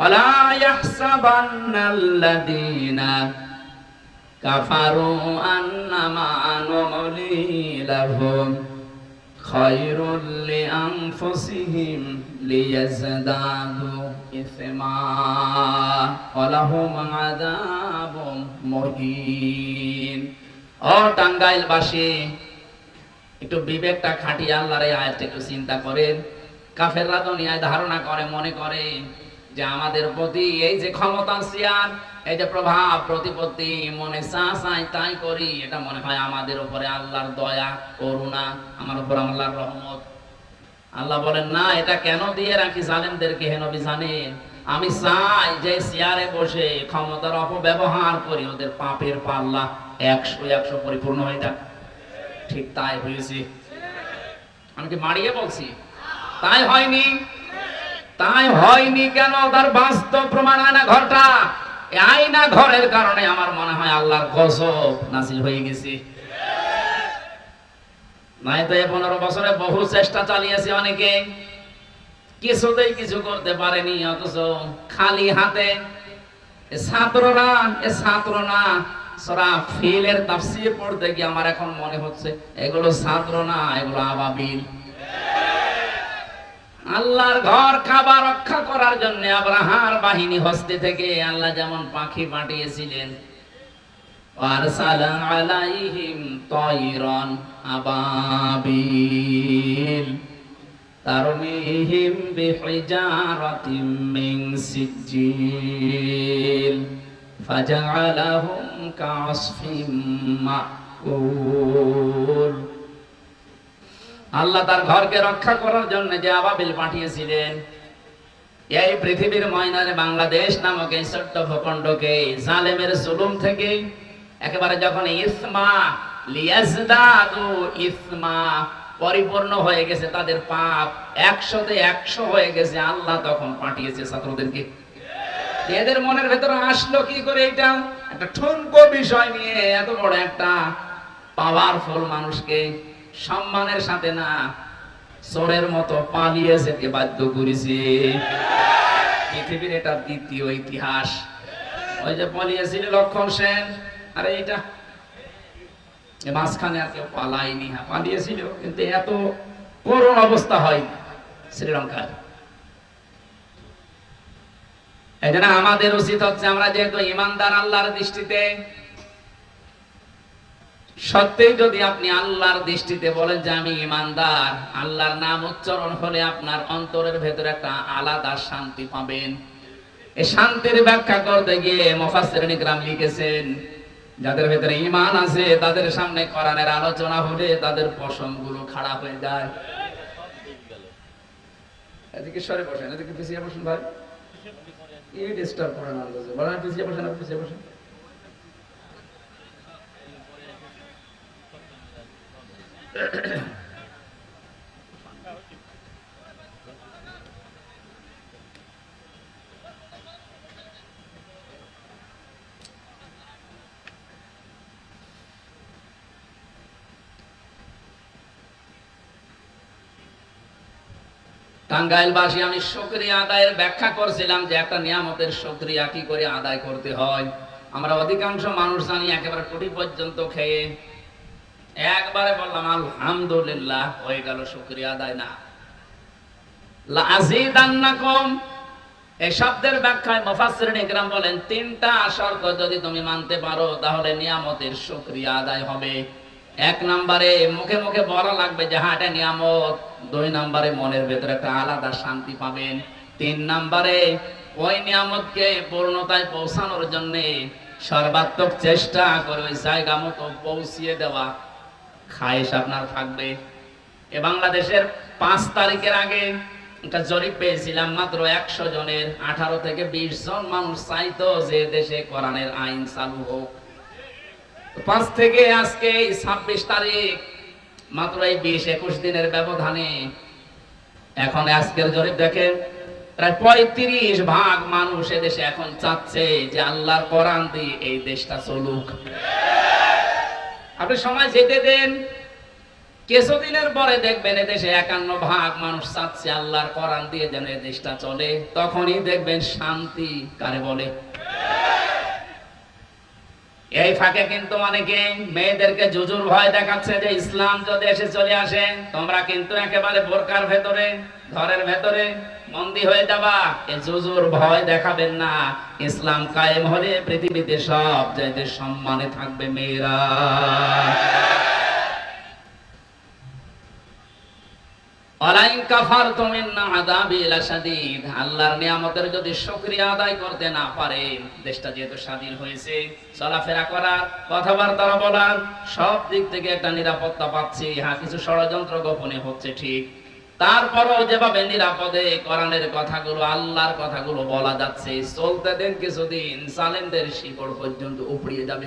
ولا يحسبن الذين كفروا أنما نملي لهم خير لأنفسهم ليزدادوا إثما ولهم عذاب مهين ও টাঙ্গাইলবাসী একটু বিবেকটা খাটিয়ে আল্লাহর এই আয়াতটা একটু চিন্তা করেন কাফেররা দুনিয়ায় ধারণা করে মনে করে যে আমাদের প্রতি এই যে ক্ষমতা সিয়ার এই যে প্রভাব প্রতিপত্তি, মনে চা তাই করি। এটা মনে হয় আমাদের উপরে আল্লাহর দয়া, করুণা, আমার উপর আল্লাহর রহমত। আল্লাহ বলেন, না, এটা কেন দিয়ে রাখি জালেমদেরকে? হেন জানেন, আমি চাই যে চেয়ারে বসে ক্ষমতার অপব্যবহার করি, ওদের পাপের পাল্লা একশো একশো পরিপূর্ণ হয়ে যাক। ঠিক তাই হয়েছে। আমি কি মারিয়ে বলছি? তাই হয়নি? তাই হয়নি কেন তার বাস্তব প্রমাণ আয়না ঘরটা? আয়না ঘরের কারণে আমার মনে হয় আল্লাহর গজব নাসিল হয়ে গেছে। তো এই পনেরো বছরে বহু চেষ্টা চালিয়েছে অনেকে। কিছুতেই কিছু করতে পারেনি, অথচ খালি হাতে ছাত্ররা এ ছাত্র না। সরা ফিলের তাফসির পড়তে গিয়ে আমার এখন মনে হচ্ছে, এগুলো ছাত্র না, এগুলো আবাবিল। আল্লাহর ঘর খাবার রক্ষা করার জন্য আব্রাহার বাহিনী হস্তে থেকে আল্লাহ যেমন পাখি পাঠিয়েছিলেন। আলাইহিম তয়রন আবাবিল। তারমিহিম আল্লাহ তার ঘরকে রক্ষা করার জন্য যে আবাবিল পাঠিয়েছিলেন। এই পৃথিবীর ময়নারে বাংলাদেশ নামক এই ছোট্ট ভূখণ্ডকে জালেমের জুলুম থেকে একেবারে যখন ইসমা, লিয়াজদাদু ইসমা পরিপূর্ণ হয়ে গেছে, তাদের পাপ একশোতে একশো হয়ে গেছে, আল্লাহ তখন পাঠিয়েছে ছাত্রদেরকে। এদের মনের ভেতরে আসলো কি করে এটা? একটা ঠুনকো বিষয় নিয়ে এত বড় একটা পাওয়ারফুল মানুষকে সম্মানের সাথে না, চোরের মতো পালিয়ে যেতে বাধ্য করেছে। পৃথিবীর এটা দ্বিতীয় ইতিহাস। ওই যে পালিয়েছিল লক্ষণ সেন, আরে এটা মাঝখানে আর কেউ পালায়নি হ্যাঁ পালিয়েছিল, কিন্তু এত করুণ অবস্থা হয় শ্রীলঙ্কার। এই আমাদের উচিত হচ্ছে আমরা যেহেতু ইমানদার আল্লাহর দৃষ্টিতে সত্যিই যদি আপনি আল্লাহর দৃষ্টিতে বলেন যে আমি ইমানদার, আল্লাহর নাম উচ্চারণ হলে আপনার অন্তরের ভেতরে একটা আলাদা শান্তি পাবেন। এই শান্তির ব্যাখ্যা করতে গিয়ে মুফাসসিরিন লিখেছেন, যাদের ভেতরে ঈমান আছে, তাদের সামনে কোরআনের আলোচনা হলে তাদের পশমগুলো খাড়া হয়ে যায়। এদিকে সরে বসেন, এদিকে পিছিয়ে বসুন ভাই। এই ডিস্টার্ব করেন আন্দাজে বলেন, পিছিয়ে বসেন পিছিয়ে বসেন। টাঙ্গাইলবাসী, আমি শুকরিয়া আদায়ের ব্যাখ্যা করছিলাম যে একটা নিয়ামতের শুকরিয়া কি করে আদায় করতে হয়। আমরা অধিকাংশ মানুষ জানি একেবারে টুটি পর্যন্ত খেয়ে একবারে বললাম, আলহামদুলিল্লাহ, হয়ে গেল, শুকরিয়া আদায় না। ব্যাখ্যায় বলেন, তিনটা যদি তুমি মানতে পারো, তাহলে নিয়ামতের আদায় হবে। এক নম্বরে, মুখে মুখে বলা লাগবে যে হ্যাঁ এটা নিয়ামত। দুই নম্বরে, মনের ভেতরে একটা আলাদা শান্তি পাবেন। তিন নম্বরে, ওই নিয়ামতকে পূর্ণতায় পৌঁছানোর জন্য সর্বাত্মক চেষ্টা করে ওই জায়গা মতো পৌঁছিয়ে দেওয়া। খায়েশ আপনার থাকবে। এ বাংলাদেশের পাঁচ তারিখের আগে একটা জরিপ পেয়েছিলাম মাত্র একশো জনের, আঠারো থেকে বিশ জন মানুষ চাইতো যে দেশে কোরআনের আইন চালু হোক। পাঁচ থেকে আজকে ছাব্বিশ তারিখ, মাত্র এই বিশ একুশ দিনের ব্যবধানে এখন আজকের জরিপ দেখেন, প্রায় পঁয়ত্রিশ ভাগ মানুষ এদেশে এখন চাচ্ছে যে আল্লাহর কোরআন দিয়ে এই দেশটা চলুক। আপনি সময় যেতে দেন। কিছুদিনের পরে দেখবেন এদেশে একান্ন ভাগ মানুষ চাচ্ছে আল্লাহর করান দিয়ে যেন এ দেশটা চলে। তখনই দেখবেন শান্তি কারে বলে? এই ফাঁকে কিন্তু অনেকে মেয়েদেরকে জুজুর ভয় দেখাচ্ছে যে ইসলাম যদি এসে চলে আসে, তোমরা কিন্তু একেবারে বোরকার ভেতরে, ঘরের ভেতরে মন্দি হয়ে যাবা। এই জুজুর ভয় দেখাবেন না। ইসলাম কায়েম হলে পৃথিবীতে সব জায়গায় সম্মানে থাকবে মেয়েরা। একটা নিরাপত্তা পাচ্ছি। হ্যাঁ ষড়যন্ত্র গোপনে হচ্ছে ঠিক। তারপরও যেভাবে নিরাপদে কোরআনের কথাগুলো, আল্লাহর কথাগুলো বলা যাচ্ছে, চলতে দিন কিছুদিন সালেমদের শিকড় পর্যন্ত উপড়িয়ে যাবে।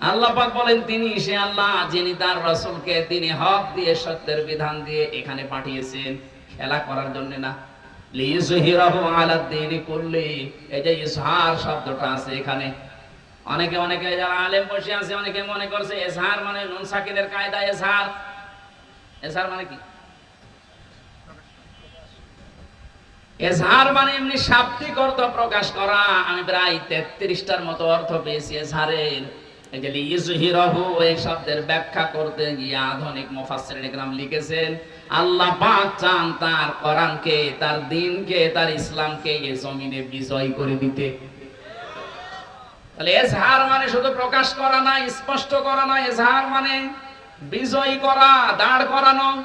আল্লাহ পাক বলেন, তিনি সে আল্লাহ যিনি তার রাসূলকে তিনি হক দিয়ে, সত্যের বিধান দিয়ে এখানে পাঠিয়েছেন। খেলা করার জন্য না। মনে মানে মানে মানে এমনি শাব্দিক অর্থ প্রকাশ করা। আমি প্রায় তেত্রিশটার মতো অর্থ পেয়েছি এজহারের মানে প্রকাশ করা না, স্পষ্ট করা না, এজহার মানে বিজয়ী করা, দাঁড় করানো।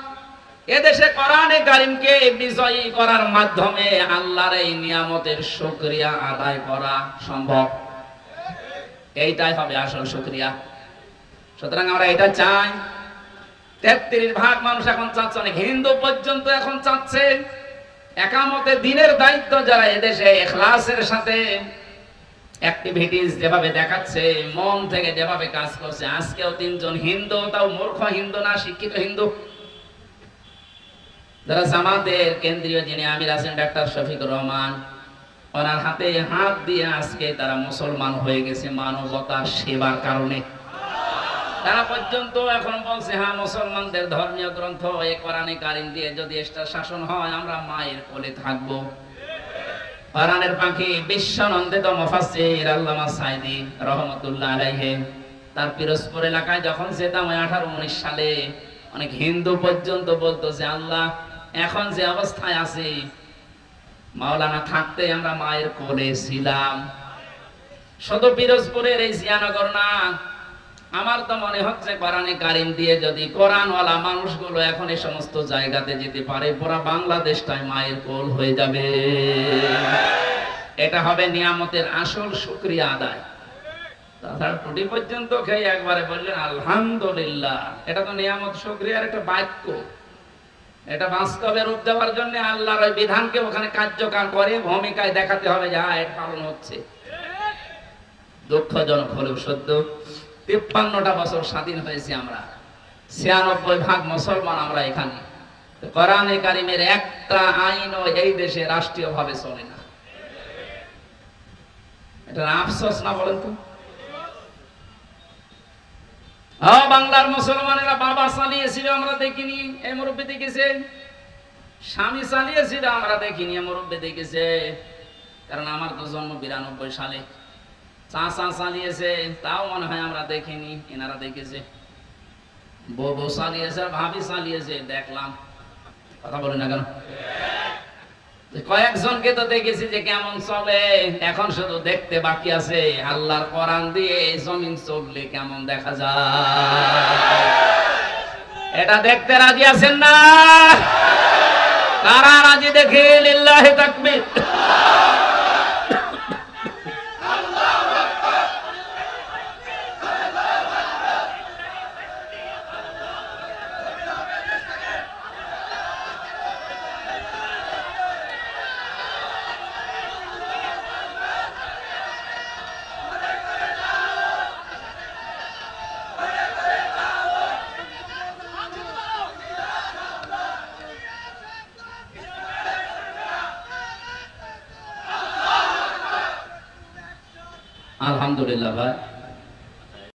এদেশে কোরআনে কারিমকে বিজয়ী করার মাধ্যমে আল্লাহর এই নিয়ামতের শুকরিয়া আদায় করা সম্ভব। এইটাই হবে আসল শুকরিয়া সুতরাং আমরা এটা চাই। তেত্রিশ ভাগ মানুষ এখন চাচ্ছে, অনেক হিন্দু পর্যন্ত এখন চাচ্ছে। একামতে দিনের দায়িত্ব যারা এদেশে এখলাসের সাথে অ্যাক্টিভিটিস যেভাবে দেখাচ্ছে, মন থেকে যেভাবে কাজ করছে, আজকেও তিনজন হিন্দু, তাও মূর্খ হিন্দু না, শিক্ষিত হিন্দু। যারা কেন্দ্রীয় যিনি আমির আছেন, ডাক্তার শফিকুর রহমান ওনার হাতে হাত দিয়ে আজকে তারা মুসলমান হয়ে গেছে মানবতার সেবার কারণে। তারা পর্যন্ত এখন বলছে হ্যাঁ মুসলমানদের ধর্মীয় গ্রন্থ এ কোরআনে কারিম দিয়ে যদি এটা শাসন হয়, আমরা মায়ের কোলে থাকব। কোরআনের পাখি বিশ্বনন্দিত মুফাসসির আল্লামা সাইদি রহমাতুল্লাহ আলাইহি, তার পিরোজপুর এলাকায় যখন যেতাম আঠারো উনিশ সালে অনেক হিন্দু পর্যন্ত বলতো যে, আল্লাহ, এখন যে অবস্থায় আছি মাওলানা থাকতে আমরা মায়ের কোলে ছিলাম। শুধু পিরোজপুরের এই জিয়ানগর না, আমার তো মনে হচ্ছে কোরআনে কারিম দিয়ে যদি কোরআনওয়ালা মানুষগুলো এখন এই সমস্ত জায়গাতে যেতে পারে, পুরা বাংলাদেশটাই মায়ের কোল হয়ে যাবে। এটা হবে নিয়ামতের আসল শুক্রিয়া আদায়। তাছাড়া টুটি পর্যন্ত খেয়ে একবারে বললেন, আলহামদুলিল্লাহ। এটা তো নিয়ামত, শুক্রিয়ার একটা বাক্য। এটা বাস্তবে রূপ দেওয়ার জন্য আল্লাহর ওই বিধানকে ওখানে কার্যকর করে ভূমিকায় দেখাতে হবে যে হ্যাঁ পালন হচ্ছে। দুঃখজনক হলেও সদ্য তিপ্পান্নটা বছর স্বাধীন হয়েছি আমরা। ছিয়ানব্বই ভাগ মুসলমান আমরা এখানে। কোরআনে কারিমের একটা আইনও এই দেশে রাষ্ট্রীয় ভাবে চলে না। এটা আফসোস না বলেন তো? বাংলার মুসলমানেরা বাবা চালিয়েছিল, আমরা দেখিনি। এই মুরব্বী দেখেছে? স্বামী চালিয়েছিল, আমরা দেখিনি, এই মুরব্বী দেখেছে। কারণ আমার তো জন্ম বিরানব্বই সালে। চাচা চালিয়েছে, তাও মনে হয় আমরা দেখিনি, এনারা দেখেছে। বউ বউ চালিয়েছে ভাবি চালিয়েছে, দেখলাম। কথা বলি না কেন? কয়েকজনকে তো দেখেছি যে কেমন চলে, এখন শুধু দেখতে বাকি আছে। আল্লাহর কোরআন দিয়ে জমিন চললে কেমন দেখা যায়? এটা দেখতে রাজি আছেন না? তারা রাজি দেখে লিল্লাহি তাকবীর? আলহামদুলিল্লাহ ভাই।